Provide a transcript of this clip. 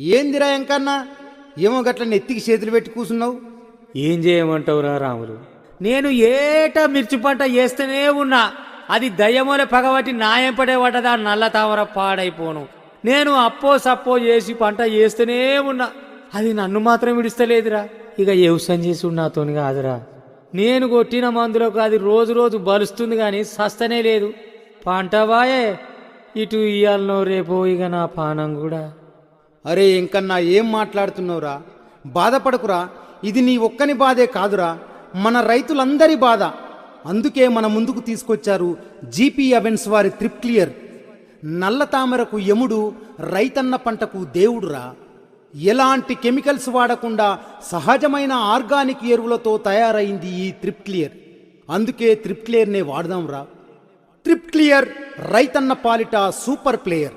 ఏందిరా ఎంకన్నా? ఏమో గట్ల నెత్తికి చేతులు పెట్టి కూసున్నావు? ఏం చేయమంటావురా రాములు? నేను ఏటా మిర్చి పంట వేస్తూనే ఉన్నా. అది దయ్యమూల పగబట్టి నాయం పడేవాటదా నల్ల తామర పాడైపోను. నేను అప్పో సప్పో చేసి పంట వేస్తూనే ఉన్నా. అది నన్ను మాత్రం విడిస్తలేదురా. ఇక వ్యవసాయం చేసి నాతోని కాదురా. నేను కొట్టిన మందులకు అది రోజు రోజు బలుస్తుంది కానీ సస్తనే లేదు. పంట బాయే ఇటు ఇయ్యాలనో రేపో ఇక నా పానం కూడా. అరే ఇంకన్నా ఏం మాట్లాడుతున్నావురా? బాధపడకురా. ఇది నీ ఒక్కని బాధే కాదురా. మన రైతులందరి బాధ. అందుకే మన ముందుకు తీసుకొచ్చారు జీపీ అవెన్స్ వారి త్రిప్ క్లియర్. నల్ల తామరకు యముడు రైతన్న పంటకు దేవుడురా. ఎలాంటి కెమికల్స్ వాడకుండా సహజమైన ఆర్గానిక్ ఎరువులతో తయారైంది ఈ త్రిప్ క్లియర్. అందుకే త్రిప్ క్లియర్నే వాడదాంరా. ట్రిప్ క్లియర్ రైతన్న పాలిట సూపర్ ప్లేయర్.